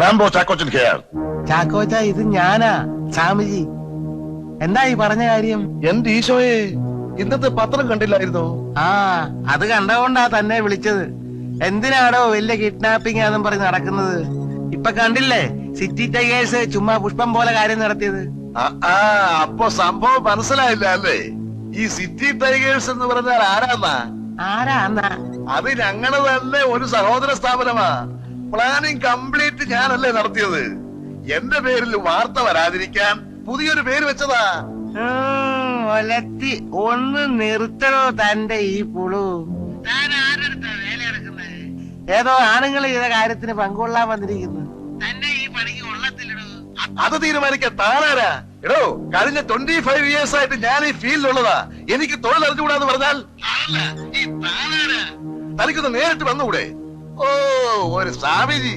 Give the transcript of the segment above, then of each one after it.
Rambo Chackochan here ചാക്കോച്ച ഇത് ഞാനാ സ്വാമിജി. എന്താ ഈ പറഞ്ഞ കാര്യം? എന്റെ ഈശോയെ? ഇന്നത്തെ പത്രം കണ്ടില്ലായിരുന്നോ? ആ അത് കണ്ടതുകൊണ്ടാ തന്നെ വിളിച്ചത്. എന്തിനാടോ വലിയ കിഡ്നാപ്പിംഗ് ആണെന്ന് പറഞ്ഞ് നടക്കുന്നത്? ഇപ്പൊ കണ്ടില്ലേ സിറ്റി ടൈഗേഴ്സ് ചുമ്മാ പുഷ്പം പോലെ കാര്യം നടത്തിയത്? അപ്പൊ സംഭവം മനസ്സിലായില്ല അല്ലേ? ഈ സിറ്റി ടൈഗേഴ്സ് എന്ന് പറഞ്ഞാൽ ആരാന്നാ? ആരാന്നാ? അത് ഞങ്ങൾ തന്നെ ഒരു സഹോദര സ്ഥാപനമാ. പ്ലാനിങ് കംപ്ലീറ്റ് ഞാനല്ലേ നടത്തിയത്? എന്റെ പേരിൽ വാർത്ത വരാതിരിക്കാൻ പുതിയൊരു പേര് വെച്ചതാ. ഒലത്തി ഒന്ന് നിർത്തണോ തന്റെ ഈ പുളു? താൻ ആരെടുത്താ ഏതോ ആണുങ്ങൾ ചെയ്ത കാര്യത്തിന് പങ്കുകൊള്ളാൻ വന്നിരിക്കുന്നു. തന്നെ ഈ പണിക്ക് കൊള്ളത്തില്ലടോ. അത് തീരുമാനിക്കാൻ താനാരാ? എടോ കഴിഞ്ഞ ട്വന്റി ഫൈവ് ഇയേഴ്സ് ആയിട്ട് ഞാൻ ഈ ഫീൽഡിലുള്ളതാ. എനിക്ക് തൊഴിൽ അറിഞ്ഞുകൂടാന്ന് പറഞ്ഞാൽ? തനിക്കൊന്ന് നേരിട്ട് വന്നുകൂടെ? ഓ ഒരു സ്വാമിജി.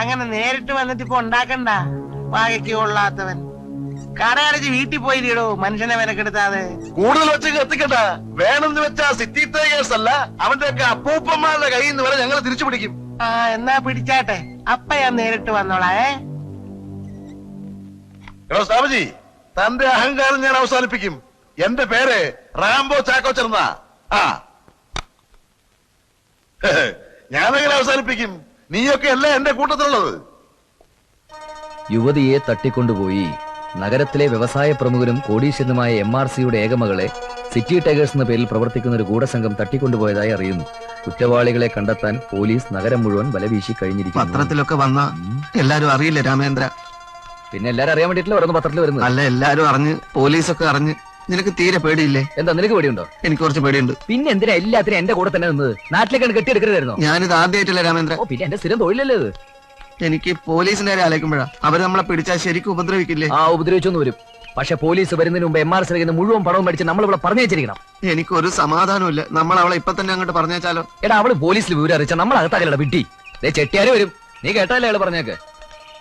അങ്ങനെ നേരിട്ട് വന്നിട്ട് ഇപ്പൊ ഉണ്ടാക്കണ്ട. വാകയ്ക്ക് കൊള്ളാത്തവൻ. കടയടച്ച് വീട്ടിൽ പോയി തീടോ മനുഷ്യനെ വിലക്കെടുത്താതെ കൂടുതൽ വെച്ച് എത്തിക്കണ്ട. വേണമെന്ന് വെച്ചാ സിറ്റി ടൈഗേഴ്സ് അല്ല അവന്റെ ഒക്കെ അപ്പൂപ്പന്മാരുടെ കയ്യിൽ നിന്ന് വരെ ഞങ്ങൾ തിരിച്ചു പിടിക്കും. ആ എന്നാ പിടിച്ചാട്ടെ. അപ്പ ഞാൻ നേരിട്ട് വന്നോളാ സ്വാമിജി തന്റെ അഹങ്കാരം ഞാൻ അവസാനിപ്പിക്കും. എന്റെ പേര് റാംബോ ചാക്കോ ചെറുന്ന ആ. ഞാനെങ്ങനെ അവസാനിപ്പിക്കും. നീയൊക്കെ അല്ലേ എന്റെ കൂട്ടത്തിലുള്ളത്? യുവതിയെ തട്ടിക്കൊണ്ടുപോയി നഗരത്തിലെ വ്യവസായ പ്രമുഖരും കോടീശ്വരനുമായ എം ആർ സിയുടെ ഏകമകളെ സിറ്റി ടൈഗേഴ്സ് എന്ന പേരിൽ പ്രവർത്തിക്കുന്ന ഒരു ഗൂഢസംഘം തട്ടിക്കൊണ്ടുപോയതായി അറിയുന്നു. കുറ്റവാളികളെ കണ്ടെത്താൻ പോലീസ് നഗരം മുഴുവൻ വലവീശി കഴിഞ്ഞിരിക്കുന്നു. പത്രത്തിലൊക്കെ വന്ന എല്ലാരും അറിയില്ല രാമേന്ദ്ര? പിന്നെ എല്ലാരും അറിയാൻ വേണ്ടിട്ടില്ല പത്രത്തിൽ വരുന്നത്? അല്ല എല്ലാരും അറിഞ്ഞ് പോലീസൊക്കെ അറിഞ്ഞ്. നിനക്ക് തീരെ പേടിയില്ലേ? എന്താ നിനക്ക് പേടിയുണ്ടോ? എനിക്ക് കുറച്ച് പേടിയുണ്ട്. പിന്നെ എന്തിനാ എല്ലാത്തിനും എന്റെ കൂടെ തന്നെ നിന്നത്? നാട്ടിലേക്കാണ് കെട്ടിയെടുക്കരുതായിരുന്നോ? ഞാനിത് ആദ്യമായിട്ടില്ല രാമേന്ദ്ര. ഓ പിന്നെ എന്റെ സ്ഥിരം തൊഴിലല്ലേ ഇത്? എനിക്ക് പോലീസിന്റെ കാര്യം ആലോചിക്കുമ്പോഴാ. അവർ നമ്മളെ പിടിച്ചാൽ ശരിക്കും ഉപദ്രവിക്കില്ലേ? ആ ഉപദ്രവിച്ചൊന്നും വരും. പക്ഷെ പോലീസ് വരുന്നതിന് മുമ്പ് എം ആർ സി മുഴുവൻ പണവും മേടിച്ച് നമ്മൾ ഇവിടെ പറഞ്ഞു വെച്ചിരിക്കണം. എനിക്ക് ഒരു സമാധാനമില്ല നമ്മൾ അവളെ ഇപ്പൊ തന്നെ അങ്ങോട്ട് പറഞ്ഞേച്ചാലോ? എടാ അവൾ പോലീസിൽ വിവരം അറിയിച്ച നമ്മൾ അകത്താകലടാ വിട്ടി. ദേ ചെട്ടിയാര് വരും. നീ കേട്ടല്ലേ അയാൾ പറഞ്ഞേക്ക്?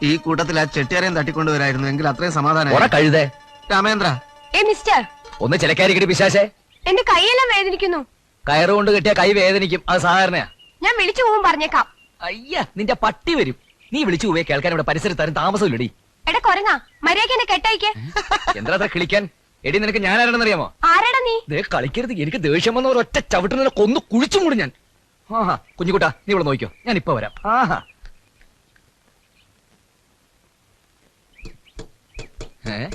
ഈ കൂട്ടത്തിൽ ആ ചെട്ടിയാരെയും തട്ടിക്കൊണ്ടുവരായിരുന്നു. എങ്കിൽ അത്രയും സമാധാനം കഴുതേ. രാമേന്ദ്ര. ഏ മിസ്റ്റർ. ഒന്ന് ചിലക്കാരിക്കടി പിശാശേ. എന്റെ കൈയെല്ലാം വേദനിക്കുന്നു. കയറുകൊണ്ട് കിട്ടിയ കൈ വേദനിക്കും. അത് സാധാരണയാ. ഞാൻ വിളിച്ചു പോകും പറഞ്ഞേക്കാം. അയ്യ നിന്റെ പട്ടി വരും. നീ വിളിച്ചു പോയി കേൾക്കാൻ ഇവിടെ പരിസരത്താരും താമസമില്ലടി. എടാ കൊരങ്ങ. മര്യാദ എന്നെ കെട്ടയക്കേ. എന്താ അത്ര കിളിക്കാൻ? എടി നിനക്ക് ഞാൻ ആരാണെന്നറിയാമോ ആരാടാ നീ? ദേ കളിക്കരുത്. എനിക്ക് ദേഷ്യം വന്ന ഒരു ഒറ്റ ചവിട്ടുന്ന കൊന്നു കുഴിച്ചു മൂടും ഞാൻ. ആഹാ കുഞ്ഞുകുട്ടാ നീ ഇവിടെ നോക്കിയോ ഞാൻ ഇപ്പൊ വരാം. ആഹാ. ഏ?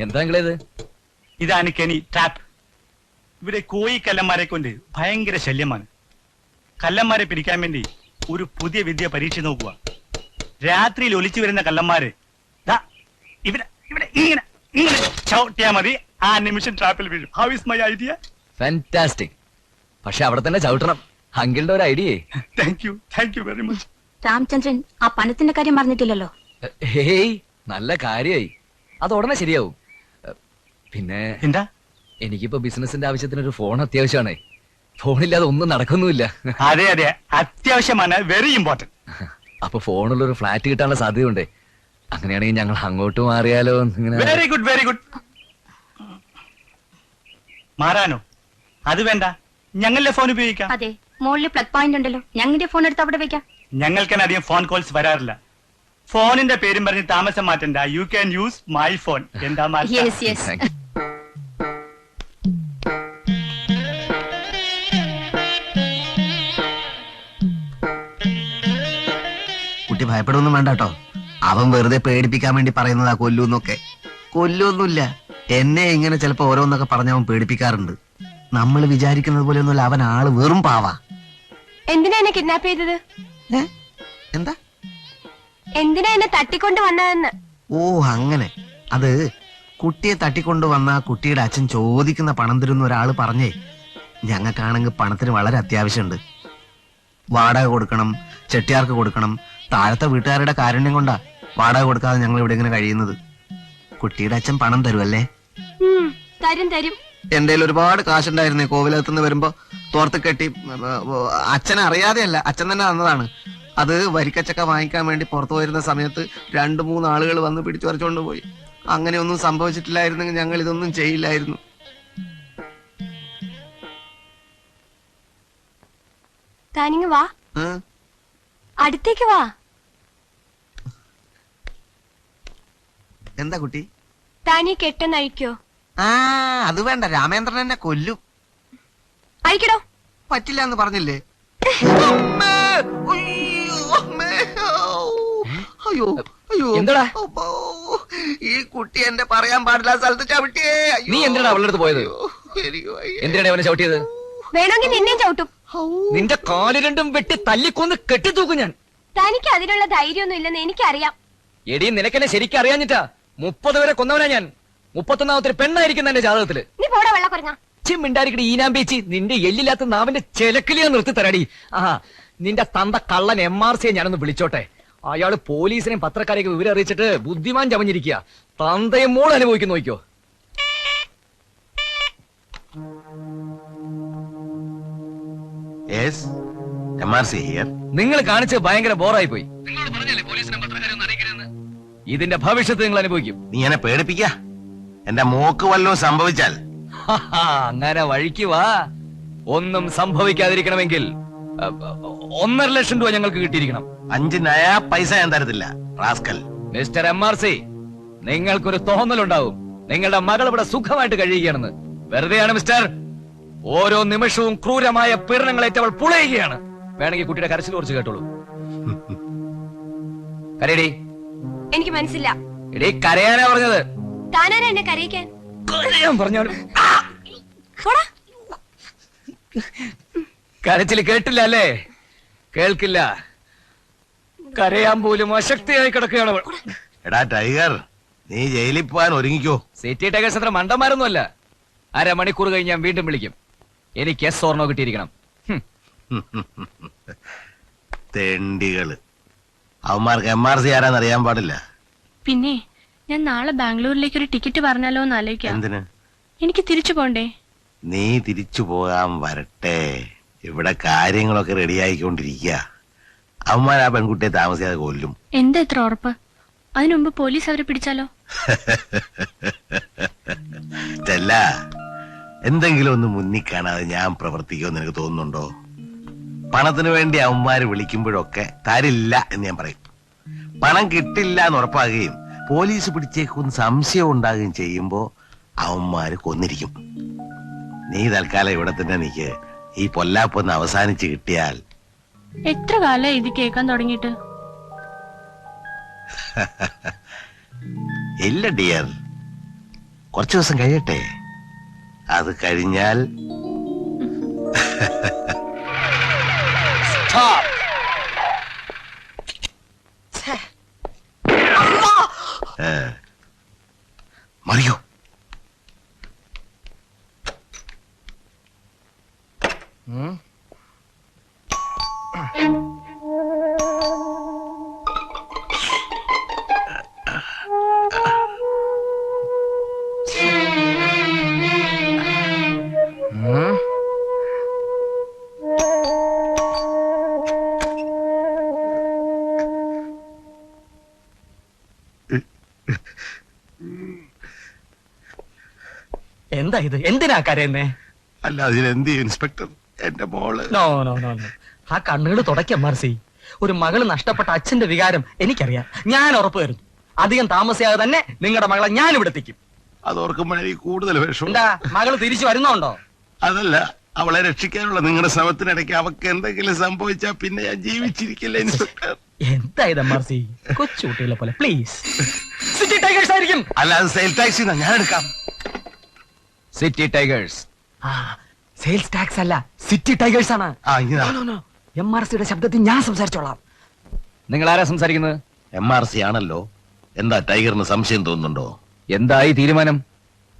എന്താ ഇത്? ഇതാണ് കെനി ട്രാപ്പ് ഇവിടെ കോയി കല്ലന്മാരെ കൊണ്ട് ഭയങ്കര ശല്യമാണ്. കല്ലന്മാരെ പിടിക്കാൻ വേണ്ടി ഒരു പുതിയ വിദ്യ പരീക്ഷ നോക്കുക. രാത്രിയിൽ ഒലിച്ചു വരുന്ന കല്ലന്മാര് ഇവിടെ ഇവിടെ ഇങ്ങനെ ഇങ്ങനെ ചവിട്ടിയാ മതി. ആ നിമിഷം ട്രാപ്പിൽ വീഴും. How is my idea fantastic പക്ഷെ അവിടെ തന്നെ ചവിട്ടണം. അങ്കിളുടെ ഒരു ഐഡിയേ. Thank you thank you very much Ramachandran ആ പണത്തിന്റെ കാര്യം പറഞ്ഞിട്ടില്ലല്ലോ ഹേയ് നല്ല കാര്യമായി അത് ഉടനെ ശരിയാവും. പിന്നെ എന്താ? എനിക്കിപ്പോ ബിസിനസിന്റെ ആവശ്യത്തിന് ഒരു ഫോൺ അത്യാവശ്യമാണ്. ഫോണില്ലാതെ ഒന്നും നടക്കുന്നുമില്ല. അതെ അതെ. അത്യാവശ്യമാണ്. വെരി ഇമ്പോർട്ടന്റ് അപ്പൊ ഫോണുള്ള ഒരു ഫ്ലാറ്റ് കിട്ടാനുള്ള സാധ്യതയുണ്ട്. അങ്ങനെയാണെങ്കിൽ ഞങ്ങൾ അങ്ങോട്ട് മാറിയാലോ വെരി ഗുഡ് വെരി ഗുഡ് മാറാനോ? അത് വേണ്ട. ഞങ്ങളുടെ ഫോൺ ഉപയോഗിക്കാം? അതെ മുകളിൽ പ്ലഗ് പോയിന്റ് ഉണ്ടല്ലോ. ഞങ്ങളുടെ ഫോൺ എടുത്ത് അവിടെ വെക്കാം. ഞങ്ങൾക്ക് അധികം ഫോൺ കോൾസ് വരാറില്ല ഫോണിന്റെ പേരും പറഞ്ഞ് താമസം മാറ്റണ്ട. You can use my phone എന്താ ഭയപ്പെടുമൊന്നും വേണ്ട കേട്ടോ. അവൻ വെറുതെ പേടിപ്പിക്കാൻ വേണ്ടി പറയുന്നതാ കൊല്ലൂന്നൊക്കെ കൊല്ലൊന്നുമില്ല. എന്നെ ഇങ്ങനെ ചിലപ്പോ ഓരോന്നൊക്കെ പറഞ്ഞ് അവൻ പേടിപ്പിക്കാറുണ്ട്. നമ്മൾ വിചാരിക്കുന്നത് പോലെ ഒന്നുമില്ല അവൻ ആൾ വെറും പാവാ. എന്തിനാ എന്നെ കിഡ്നാപ്പ് ചെയ്തത്? എന്താ? എന്തിനാ എന്നെ തട്ടിക്കൊണ്ട് വന്നതെന്ന്? ഓ അങ്ങനെ. അത് കുട്ടിയെ തട്ടിക്കൊണ്ടു വന്ന കുട്ടിയുടെ അച്ഛൻ ചോദിക്കുന്ന പണം തരുന്ന ഒരാൾ പറഞ്ഞേ. ഞങ്ങൾക്കാണെങ്കിൽ പണത്തിന് വളരെ അത്യാവശ്യമുണ്ട്. വാടക കൊടുക്കണം ചെട്ടിയാർക്ക് കൊടുക്കണം താഴത്തെ വീട്ടുകാരുടെ കാരുണ്യം കൊണ്ടാ വാടക കൊടുക്കാതെ ഞങ്ങൾ ഇവിടെ ഇങ്ങനെ കഴിയുന്നത്. കുട്ടിയുടെ അച്ഛൻ പണം തരുമല്ലേ തരും തരും. എന്റെ ഒരുപാട് കാശുണ്ടായിരുന്നേ. കോവിലകത്തുനിന്ന് വരുമ്പോ തോർത്ത് കെട്ടി അച്ഛൻ അറിയാതെയല്ല അച്ഛൻ തന്നെ തന്നതാണ്. അത് വരിക്കച്ചക്ക വാങ്ങിക്കാൻ വേണ്ടി പുറത്തു വരുന്ന സമയത്ത് രണ്ടു മൂന്ന് ആളുകൾ വന്ന് പിടിച്ചു പറിച്ചുകൊണ്ട് പോയി. അങ്ങനെയൊന്നും സംഭവിച്ചിട്ടില്ലായിരുന്നെങ്കിൽ ഞങ്ങൾ ഇതൊന്നും ചെയ്യില്ലായിരുന്നു. താനിങ് വാ. അടുത്തേക്ക് വാ. എന്താ കുട്ടി താൻ ഈ കെട്ടെന്ന് അഴിക്കോ ആ അത് വേണ്ട രാമേന്ദ്രൻ എന്നെ കൊല്ലും അഴിക്കടോ പറ്റില്ല എന്ന് പറഞ്ഞില്ലേ അമ്മേ! ഉയ്യോ, അമ്മേ! അയ്യോ അയ്യോ എന്താടാ? അപ്പോ, ഈ കുട്ടി എന്റെ പറയാൻ പാടില്ല സ്ഥലത്ത് ചവിട്ടിയേ അയ്യോ. നീ എന്തിനാടാ അവളുടെ അടുത്ത് പോയത്? അയ്യോ, എനിക്ക് വയ്യ. എന്തിനാണ് അവനെ ചവിട്ടിയത് വേണമെങ്കിൽ നിന്നെയും ചവിട്ടും ഔ. നിന്റെ കാൽ രണ്ടും വെട്ടി തല്ലിക്കൊന്ന് കെട്ടിത്തൂക്കും ഞാൻ തനിക്ക് അതിനുള്ള ധൈര്യമൊന്നും ഇല്ലെന്ന് എനിക്കറിയാം എടി നിനക്കെന്നെ ശരിക്കും അറിയാഞ്ഞിട്ടാ മുപ്പത് വരെ കൊന്നവനാ ഞാൻ. മുപ്പത്തൊന്നാമത്തെ പെണ്ണായിരിക്കുന്ന എന്റെ ജാതകത്തിൽ. നീ പോടാ വെള്ള കുറഞ്ഞ. ചിമ്മിണ്ടായിരിക്കടി ഈനാമ്പേച്ചി നിന്റെ എല്ലില്ലാത്ത നാവിന്റെ ചെലക്കിലേ നിർത്തി തരാടി. ആ നിന്റെ തന്ത കള്ളൻ എം ആർ സിയെ ഞാനൊന്ന് വിളിച്ചോട്ടെ. അയാൾ പോലീസിനെയും പത്രക്കാരെയൊക്കെ വിവരം അറിയിച്ചിട്ട് ബുദ്ധിമാൻ ചമഞ്ഞിരിക്കുക തന്തയും മോൾ അനുഭവിക്കുന്നു നോക്കിയോ നിങ്ങൾ കാണിച്ച് ഭയങ്കര ബോറായി പോയി. ഇതിന്റെ ഭവിഷ്യത്ത് നിങ്ങൾ അനുഭവിക്കും. നീ എന്നെ പേടിപ്പിക്ക. എന്റെ മോക്ക് വല്ലതും സംഭവിച്ചാൽ. അങ്ങനെ വഴിക്ക് വാ. ഒന്നും സംഭവിക്കാതിരിക്കണമെങ്കിൽ ഒന്നര ലക്ഷം രൂപ ഞങ്ങൾക്ക് കിട്ടിയിരിക്കണം. അഞ്ച് നയാ പൈസ ഞാൻ തരത്തില്ല rascal. Mister M R C നിങ്ങൾക്കൊരു തോന്നലുണ്ടാവും. നിങ്ങളുടെ മകൾ ഇവിടെ സുഖമായിട്ട് കഴിയുകയാണെന്ന്. വെറുതെയാണ് മിസ്റ്റർ. ഓരോ നിമിഷവും ക്രൂരമായ പീഡനങ്ങളേറ്റവൾ പുളയുകയാണ്. വേണമെങ്കിൽ കുട്ടിയുടെ കരച്ചിൽ കുറച്ച് കേട്ടോളൂ. കരയടി. എനിക്ക് മനസ്സില്ല. എടീ കരയാനാ പറഞ്ഞത്. താനാരാ എന്നെ കരയിക്കാൻ? കരയാൻ പറഞ്ഞാലും പോടാ. കരച്ചിൽ കേട്ടില്ല അല്ലേ? കേൾക്കില്ല. കരയാൻ പോലും അശക്തിയായി കിടക്കുകയാണ് അവൾ. എടാ ടൈഗർ നീ ജയിലിൽ പോകാൻ ഒരുങ്ങിക്കോ. സിറ്റി ടൈഗേഴ്സ് അത്ര മണ്ടന്മാരൊന്നുമല്ല. അരമണിക്കൂർ കഴിഞ്ഞ് ഞാൻ വീണ്ടും വിളിക്കും. എനിക്ക് എസ് ഓർണോ കിട്ടിയിരിക്കണം. ഹും. തെണ്ടികൾ. അവന്മാർക്ക് എം ആർ സി ആരാന്ന് അറിയാൻ പാടില്ല. പിന്നെ ഞാൻ നാളെ ബാംഗ്ലൂരിലേക്ക് ഒരു ടിക്കറ്റ് പറഞ്ഞാലോ എന്ന് ആലോചിക്കാം. എന്തിന്? എനിക്ക് തിരിച്ചു പോണ്ടേ? നീ തിരിച്ചു പോകാൻ വരട്ടെ. ഇവിടെ കാര്യങ്ങളൊക്കെ റെഡിയായിക്കൊണ്ടിരിക്കുക അവന്മാർ ആ പെൺകുട്ടിയെ താമസിയാതെ കൊല്ലും. എന്താ ഇത്ര ഉറപ്പ്? അതിനു മുമ്പ് പോലീസ് അവരെ പിടിച്ചാലോ? ചെല്ല എന്തെങ്കിലും ഒന്ന് മുന്നിൽ കാണാതെ ഞാൻ പ്രവർത്തിക്കുമെന്ന് എനിക്ക് തോന്നുന്നുണ്ടോ? പണത്തിന് വേണ്ടി അവന്മാര് വിളിക്കുമ്പോഴൊക്കെ തരില്ല എന്ന് ഞാൻ പറയും. പണം കിട്ടില്ല എന്ന് ഉറപ്പാകുകയും പോലീസ് പിടിച്ചേക്കും സംശയം ഉണ്ടാകുകയും ചെയ്യുമ്പോ അവന്മാര് കൊന്നിരിക്കും. നീ തൽക്കാലം ഇവിടെ തന്നെ നീക്ക്. ഈ പൊല്ലാപ്പൊന്ന് അവസാനിച്ച് കിട്ടിയാൽ എത്ര കാലം ഇത് കേൾക്കാൻ തുടങ്ങിയിട്ട്? ഇല്ല ഡിയർ. കുറച്ചു ദിവസം കഴിയട്ടെ. അത് കഴിഞ്ഞാൽ ഏ. മറിയോ. ഇത്? എന്തിനാ കരയുന്നേ? അല്ല അതിനെന്ത് ചെയ്യും, ഇൻസ്പെക്ടർ? എന്റെ മോൾ. No no no no. ആ കണ്ണുകൾ തുടക്കം മർസി ഒരു മകൾ നഷ്ടപ്പെട്ട അച്ഛന്റെ വികാരം എനിക്കറിയാം. ഞാൻ ഉറപ്പ് തരുന്നു അധികം താമസിയാതെ തന്നെ നിങ്ങളുടെ മകളെ ഞാൻ ഇവിടെ എത്തിക്കും. അത് ഓർക്കുമ്പോഴേ കൂടുതൽ വിഷമം. എന്താ മകൾ തിരിച്ചു വരുന്നുണ്ടോ? അതല്ല അവളെ രക്ഷിക്കാനുള്ള നിങ്ങളുടെ ശ്രമത്തിനിടയ്ക്ക് അവക്ക് എന്തെങ്കിലും സംഭവിച്ചാ പിന്നെ ഞാൻ ജീവിച്ചിരിക്കില്ല ഇൻസ്പെക്ടർ. എന്താ ഇത് മർസി കൊച്ചുകുട്ടികളെ പോലെ. പ്ലീസ് സിറ്റി ടൈഗേഴ്സ് ആയിരിക്കും. അല്ല അത് സെയിൽ ടാക്സി ഞാൻ എടുക്കാം. സിറ്റി ടൈഗേഴ്സ് ആ സെയിൽസ് ടാക്സ് അല്ല സിറ്റി ടൈഗേഴ്സ് ആണ്. എം ആർ സിയുടെ ശബ്ദത്തിൽ ഞാൻ സംസാരിച്ചോളാം. നിങ്ങൾ ആരാ സംസാരിക്കുന്നത്? എം ആർ സി ആണല്ലോ. എന്താ ടൈഗറിന് സംശയം തോന്നുന്നുണ്ടോ? എന്തായി തീരുമാനം?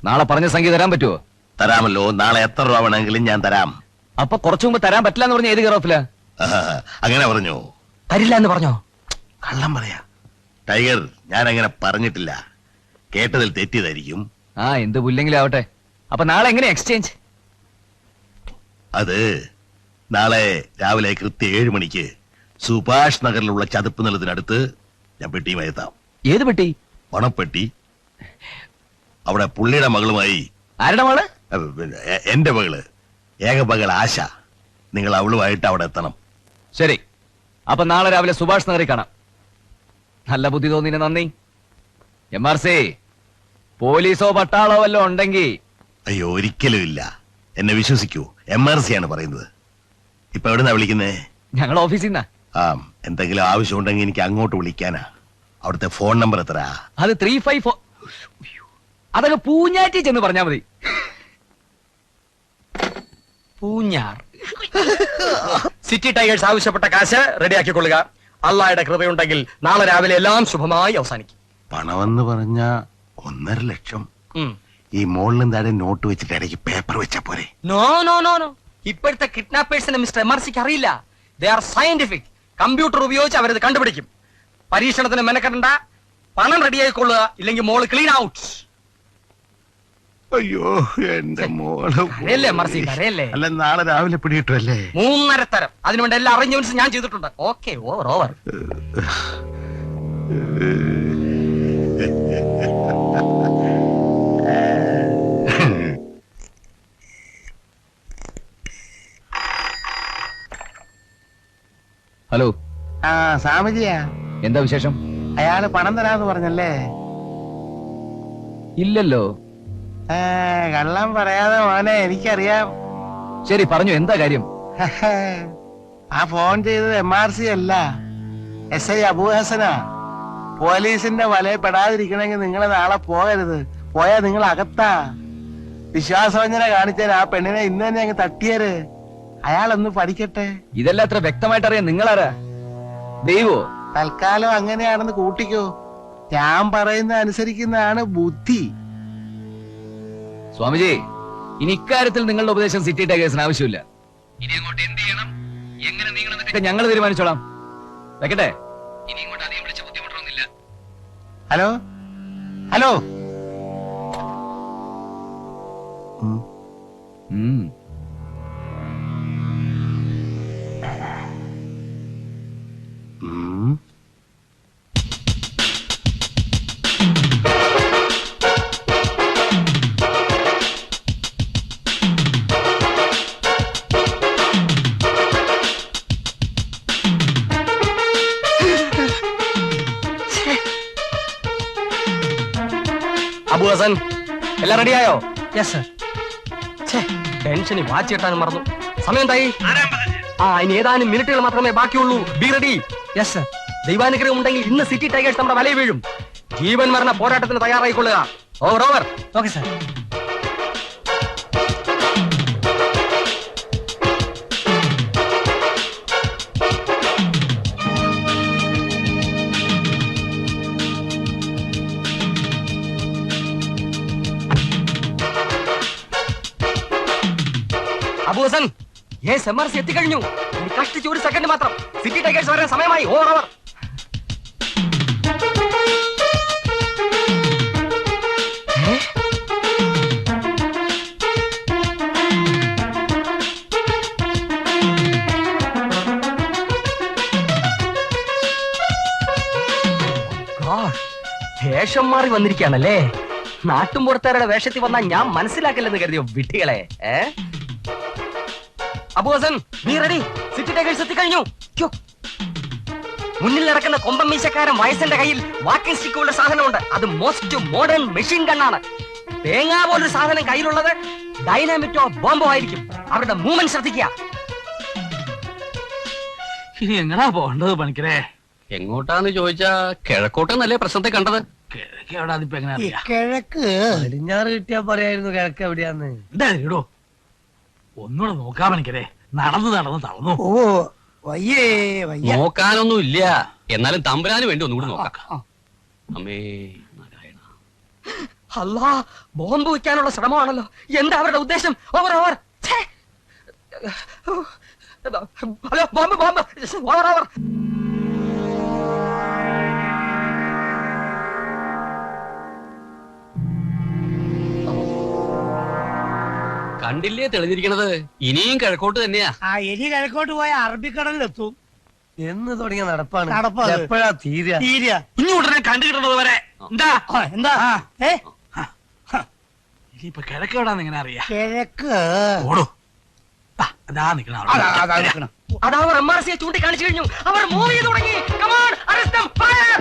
നാളെ പറഞ്ഞ സംഖ്യ തരാൻ പറ്റുമോ തരാമല്ലോ. നാളെ എത്ര രൂപ വേണമെങ്കിലും ഞാൻ തരാം. അപ്പൊ കുറച്ചു മുമ്പ് തരാൻ പറ്റില്ല എന്ന് പറഞ്ഞ ഏത് കയറോഫില അങ്ങനെ പറഞ്ഞു? തരില്ല എന്ന് പറഞ്ഞോ? കള്ളം പറയാ. ടൈഗർ ഞാൻ അങ്ങനെ പറഞ്ഞിട്ടില്ല. കേട്ടതിൽ തെറ്റിയതായിരിക്കും. ആ എന്ത് പുല്ലെങ്കിലും ആവട്ടെ. അപ്പൊ നാളെ എങ്ങനെ എക്സ്ചേഞ്ച് അത് നാളെ രാവിലെ കൃത്യ ഏഴ് മണിക്ക് സുഭാഷ് നഗറിലുള്ള ചതുപ്പ് നിലത്തിനടുത്ത് ഞാൻ പെട്ടിയുമായി എത്താം. ഏത് പെട്ടി? പണപ്പെട്ടി. അവിടെ പുള്ളിയുടെ മകളുമായി ആരുടെ മകൾ? അഹ് പിന്നെ എ- എന്റെ മകൾ. ഏക മകൾ ആശ. നിങ്ങൾ അവളുമായിട്ട് അവിടെ എത്തണം. ശരി. അപ്പൊ നാളെ രാവിലെ സുഭാഷ് നഗറിൽ കാണാം. നല്ല ബുദ്ധി തോന്നിന് നന്ദി? എം ആർ സി പോലീസോ പട്ടാളോ വല്ലോ ഉണ്ടെങ്കിൽ അയ്യോ ഒരിക്കലും ഇല്ല എന്നെ വിശ്വസിക്കൂ. എം ആർ സി ആണ് പറയുന്നത്. ഇപ്പൊ എവിടെന്നാ വിളിക്കുന്നേ? ഞങ്ങൾ ഓഫീസിൽ നിന്നാ ആ എന്തെങ്കിലും ആവശ്യം ഉണ്ടെങ്കിൽ എനിക്ക് അങ്ങോട്ട് വിളിക്കാനാ. അവിടുത്തെ ഫോൺ നമ്പർ എത്ര അത് ത്രീ ഫൈവ് ഫോർ അതൊക്കെ പൂഞ്ഞാറ്റി ചെന്ന് പറഞ്ഞാ മതി. പൂഞ്ഞാർ. സിറ്റി ടൈഗേഴ്സ് ആവശ്യപ്പെട്ട കാശ് റെഡിയാക്കിക്കൊള്ളുക. അള്ളായുടെ കൃപയുണ്ടെങ്കിൽ നാളെ രാവിലെ എല്ലാം ശുഭമായി അവസാനിക്കും. പണമെന്ന് പറഞ്ഞ ഒന്നര ലക്ഷം. ഉം. ഈ മോളിലും താഴെ നോട്ട് വെച്ചിട്ട് ഇടയ്ക്ക് പേപ്പർ വെച്ചാ പോരെ. നോ നോ നോ നോ ഇപ്പോഴത്തെ കിഡ്നാപ്പേഴ്സിനെ മിസ്റ്റർ എം ആർ സിക്ക് അറിയില്ല. ദേ ആർ സയന്റിഫിക് കമ്പ്യൂട്ടർ ഉപയോഗിച്ച് അവരത് കണ്ടുപിടിക്കും. പരീക്ഷണത്തിന് മെനക്കെടണ്ട. പണം റെഡിയായിക്കൊള്ളുക ഇല്ലെങ്കിൽ മോൾ ക്ലീൻ ഔട്ട് അയ്യോ എന്റെ മോൾ കരയല്ലേ അല്ല നാളെ രാവിലെ പിടിയിട്ടല്ലേ മൂന്നര തരം. അതിനുവേണ്ട എല്ലാ അറേഞ്ച്മെന്റ്സും ഞാൻ ചെയ്തിട്ടുണ്ട്. Okay over over hello. ആ സാമിജിയാ എന്താ വിശേഷം? അയാൾ പണം തരാന്ന് പറഞ്ഞല്ലേ? ഇല്ലല്ലോ. ഏ, കള്ളം പറയാതെ മോനെ എനിക്കറിയാം. ശരി പറഞ്ഞു എന്താ കാര്യം? ആ ഫോൺ ചെയ്തത് എം ആർ സി അല്ല. എസ് ഐ അബൂഹസനാ. പോലീസിന്റെ വലയിൽ പെടാതിരിക്കണമെങ്കിൽ നിങ്ങൾ നാളെ പോകരുത്. പോയാ നിങ്ങൾ അകത്താ വിശ്വാസവഞ്ചന കാണിച്ചാൽ ആ പെണ്ണിനെ ഇന്ന് തന്നെ അങ്ങ് തട്ടിയര്. അയാളൊന്ന് പഠിക്കട്ടെ. ഇതെല്ലാം അത്ര വ്യക്തമായിട്ട് അറിയാം നിങ്ങളാരാ? ദൈവോ. തൽക്കാലം അങ്ങനെയാണെന്ന് കൂട്ടിക്കോ. ഞാൻ പറയുന്ന അനുസരിക്കുന്നതാണ് ബുദ്ധി. സ്വാമിജി ഇനി ഇക്കാര്യത്തിൽ നിങ്ങളുടെ ഉപദേശം സിറ്റി ടൈഗേഴ്സിന് ആവശ്യമില്ല. ഇനി അങ്ങോട്ട് എന്ത് ചെയ്യണം? എങ്ങനെ നീങ്ങണം ഞങ്ങൾ തീരുമാനിച്ചോളാം. വെക്കട്ടെ? ഇനി ഇങ്ങോട്ട് അധികം വിളിച്ച് ബുദ്ധിമുട്ടൊന്നുമില്ല. ഹലോ? ഹലോ? വാച്ച് കിട്ടാനും മറന്നു. സമയം തായി ആ ഇനി ഏതാനും മിനിറ്റുകൾ മാത്രമേ ബാക്കിയുള്ളൂ. ബി റെഡി യെസ് ദൈവാനുഗ്രഹം ഉണ്ടെങ്കിൽ ഇന്ന് സിറ്റി ടൈഗേഴ്സ് നമ്മുടെ വലയിൽ വീഴും. ജീവൻ മരണ പോരാട്ടത്തിന് തയ്യാറായിക്കൊള്ളുക. Over over okay sir Hasan yes M R C എത്തിക്കഴിഞ്ഞു കഷ്ടിച്ച് ഒരു സെക്കൻഡ് മാത്രം. സിറ്റി ടൈഗേഴ്സ് വരാൻ സമയമായി. ഓവർ ഓവർ വേഷം മാറി വന്നിരിക്കുകയാണല്ലേ? നാട്ടും പുറത്തേരുടെ വേഷത്തിൽ വന്നാൽ ഞാൻ മനസ്സിലാക്കില്ലെന്ന് കരുതിയോ വിട്ടികളെ ഏ? അബു ഹസൻ നീ റെഡി സിറ്റി ടൈഗേഴ്സ് എത്തിക്കഴിഞ്ഞു. മുന്നിൽ നടക്കുന്ന കൊമ്പൻ മീശക്കാരൻ വയസ്സിന്റെ കയ്യിൽ വാക്കിംഗ് സ്റ്റിക്കുകളുടെ സാധനമുണ്ട്. അത് മോസ്റ്റ് മോഡേൺ മെഷീൻ ഗണ്ണാണ് തേങ്ങാ പോലൊരു സാധനം കയ്യിലുള്ളത് ഡൈനാമിറ്റോ ബോംബോ ആയിരിക്കും. അവരുടെ മൂവ്മെന്റ് ശ്രദ്ധിക്കുക. ഇനി എങ്ങനാ പോകേണ്ടത് പണിക്കരെ? എങ്ങോട്ടാന്ന് ചോദിച്ചാ കിഴക്കോട്ടെന്നല്ലേ പ്രശ്നത്തെ കണ്ടത്? കിഴക്ക് എവിടെ എങ്ങനെ കിഴക്ക്. പടിഞ്ഞാറ് കിട്ടിയാ പറയായിരുന്നു കിഴക്ക് എവിടെയാന്ന്. എന്താ ഇടോ? ഒന്നുകൂടെ നോക്കാ നടന്നു നടന്ന് നടന്ന് തളർന്നു. ഓ വയ്യേ വയ്യ. നോക്കാനൊന്നും ഇല്ല എന്നാലും തമ്പുരാന് വേണ്ടി ഒന്നുകൂടെ നോക്കാം. അമ്മേ നാരായണ. അല്ലാ ബോംബ് വയ്ക്കാനുള്ള ശ്രമമാണല്ലോ. എന്താ അവരുടെ ഉദ്ദേശം? Over over. Hello bomb bomb. Over over. കണ്ടില്ലേ തെളിഞ്ഞിരിക്കണത്? ഇനിയും കിഴക്കോട്ട് തന്നെയാ. ആ ഇനി കിഴക്കോട്ട് പോയ അറബിക്കടലിലെത്തും. എന്ന് തുടങ്ങിയ നടപ്പാണ്. നടപ്പാണ്. എപ്പോഴാ തീരുക തീരുക ഇനി ഉടനെ കണ്ടു കിട്ടുന്നത് വരെ എന്താ? എന്താ? ഏ? ഇനിയിപ്പൊ കിഴക്ക് എവിടാന്ന് എങ്ങനെ അറിയാ. കിഴക്ക്. ഓടോ. ആ, അതാ നിക്കണ അവിടെ. അതാ അവർ എം ആർ സിയെ ചൂണ്ടിക്കാണിച്ചു കഴിഞ്ഞു അവർ മൂവ് ചെയ്തു തുടങ്ങി കമാൺ അറസ്റ്റം ഫയർ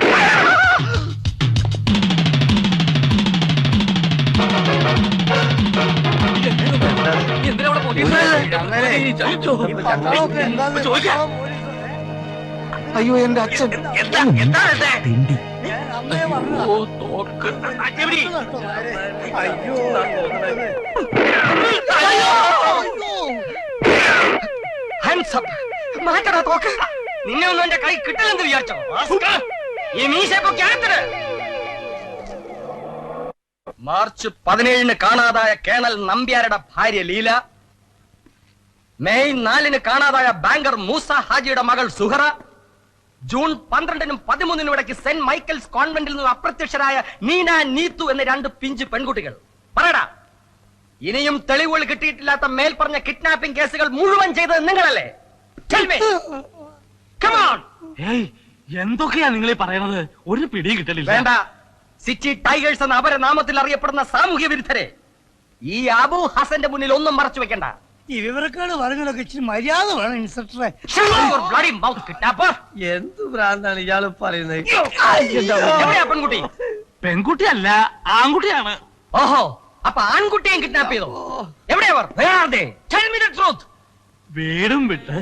അയ്യോ എന്റെ അച്ഛൻ. തിണ്ടി മാറ്റടാ തോക്ക്. നിന്നെ ഒന്നും എന്റെ കൈ കിട്ടില്ലെന്ന് വിചാരിച്ചോ? ഈ മീശ ഇപ്പൊ ക്യാരക്ടർ മാർച്ച് പതിനേഴിന് കാണാതായ കേണൽ നമ്പ്യാരുടെ ഭാര്യ ലീല. മെയ് നാലിന് കാണാതായ ബാങ്കർ മൂസ ഹാജിയുടെ മകൾ സുഹറ. ജൂൺ പന്ത്രണ്ടിനും പതിമൂന്നിനും ഇടയ്ക്ക് സെന്റ് മൈക്കിൾസ് കോൺവെന്റിൽ നിന്ന് അപ്രത്യക്ഷരായ നീന നീത്തു എന്ന രണ്ട് പിഞ്ച് പെൺകുട്ടികൾ. പറയടാ ഇനിയും തെളിവുകൾ കിട്ടിയിട്ടില്ലാത്ത മേൽപ്പറഞ്ഞ കിഡ്നാപ്പിംഗ് കേസുകൾ മുഴുവൻ ചെയ്തത് നിങ്ങളല്ലേ? എന്തൊക്കെയാ നിങ്ങൾ ഈ പറയണത്? ഒരു പിടിയും കിട്ടലില്ല. വേണ്ട. സിറ്റി ടൈഗേഴ്സ് എന്ന അവരെ നാമത്തിൽ അറിയപ്പെടുന്ന സാമൂഹ്യ വിരുദ്ധരെ ഈ അബു ഹസന്റെ മുന്നിൽ ഒന്നും മറച്ചു വെക്കണ്ട. ഈ വിവരക്കേട് പറഞ്ഞതൊക്കെ ഇച്ചിരി മര്യാദ വേണം ഇൻസ്പെക്ടറെ. എന്ത് ഭ്രാന്താണ് ഇയാൾ പറയുന്നത്? പെൺകുട്ടി? അല്ല ആൺകുട്ടിയാണ്. ഓഹോ അപ്പൊ ആൺകുട്ടിയും കിഡ്നാപ്പ് ചെയ്തോ? എവിടെയാ വീടും വിട്ട്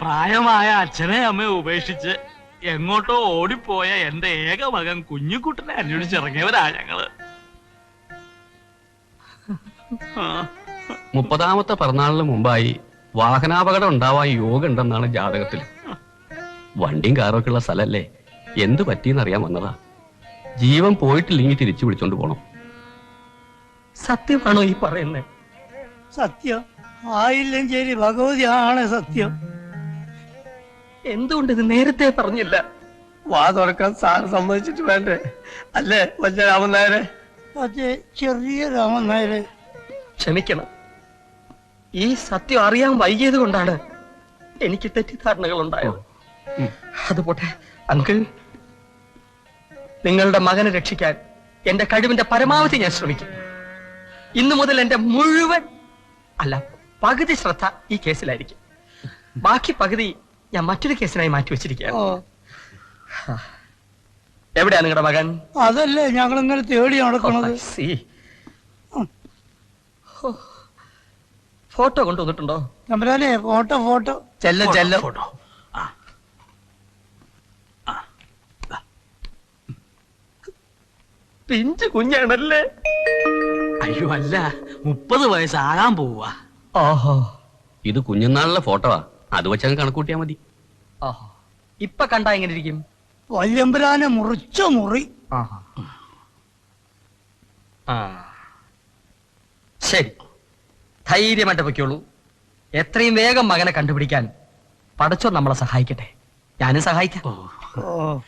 പ്രായമായ അച്ഛനെ അമ്മയെ ഉപേക്ഷിച്ച് എങ്ങോട്ടോ ഓടിപ്പോയ എന്റെ ഏക മകൻ കുഞ്ഞുകുട്ടനെ അന്വേഷിച്ചിറങ്ങിയവരാ ഞങ്ങൾ. മുപ്പതാമത്തെ പിറന്നാളിന് മുമ്പായി വാഹനാപകടം ഉണ്ടാവാൻ യോഗ ഉണ്ടെന്നാണ് ജാതകത്തിൽ. വണ്ടിയും കാറും ഒക്കെ ഉള്ള സ്ഥലല്ലേ? എന്ത് പറ്റിയെന്ന് അറിയാൻ വന്നതാ. ജീവൻ പോയിട്ടില്ലെങ്കിൽ തിരിച്ചു വിളിച്ചോണ്ട് പോണം. സത്യമാണോ ഈ പറയുന്നത് സത്യം. ആയില്ലഞ്ചേരി ഭഗവതി ആണ് സത്യം. എന്തുകൊണ്ട് ഇത് നേരത്തെ പറഞ്ഞില്ല? വാ തുറക്കാൻ സാർ സമ്മതിച്ചിട്ട് വേണ്ടേ? അല്ലേ വലിയ രാമനായരെ അതെ ചെറിയ രാമൻ നായരെ ക്ഷമിക്കണം. ഈ സത്യം അറിയാൻ വൈകിയത് കൊണ്ടാണ് എനിക്ക് തെറ്റിദ്ധാരണകൾ ഉണ്ടായത് അതുപോട്ടെ അങ്കിൾ. നിങ്ങളുടെ മകനെ രക്ഷിക്കാൻ എന്റെ കഴിവിന്റെ പരമാവധി ഞാൻ ശ്രമിക്കും. ഇന്നു മുതൽ എന്റെ മുഴുവൻ അല്ല പകുതി ശ്രദ്ധ ഈ കേസിലായിരിക്കും. ബാക്കി പകുതി ഞാൻ മറ്റൊരു കേസിനായി മാറ്റി വെച്ചിരിക്കുകയാണ്. എവിടെയാ നിങ്ങളുടെ മകൻ? അതല്ലേ ഞങ്ങൾ ഇങ്ങനെ തേടി നടക്കുന്നത്. ഫോട്ടോ കൊണ്ടുവന്നിട്ടുണ്ടോ? തമ്പുരാനെ ഫോട്ടോ ഫോട്ടോ. ചെല്ല ചെല്ല. ഫോട്ടോ. പിഞ്ച് കുഞ്ഞാണല്ലേ? അയ്യോ അല്ല. മുപ്പത് വയസ്സാകാൻ പോവാ ഓഹോ. ഇത് കുഞ്ഞുനാളിലെ ഫോട്ടോവാ. അത് വെച്ചങ്ങ് കണക്കൂട്ടിയാ മതി. ആഹാ. ഇപ്പൊ കണ്ടാ എങ്ങനെ ഇരിക്കും വല്യമ്പുരാനെ മുറിച്ച മുറി. ആഹാ. ആ. ശരി. ധൈര്യമായിട്ട് പൊയ്ക്കോളൂ എത്രയും വേഗം മകനെ കണ്ടുപിടിക്കാൻ പടച്ചോ നമ്മളെ സഹായിക്കട്ടെ. ഞാനും സഹായിക്കാം. ഓ.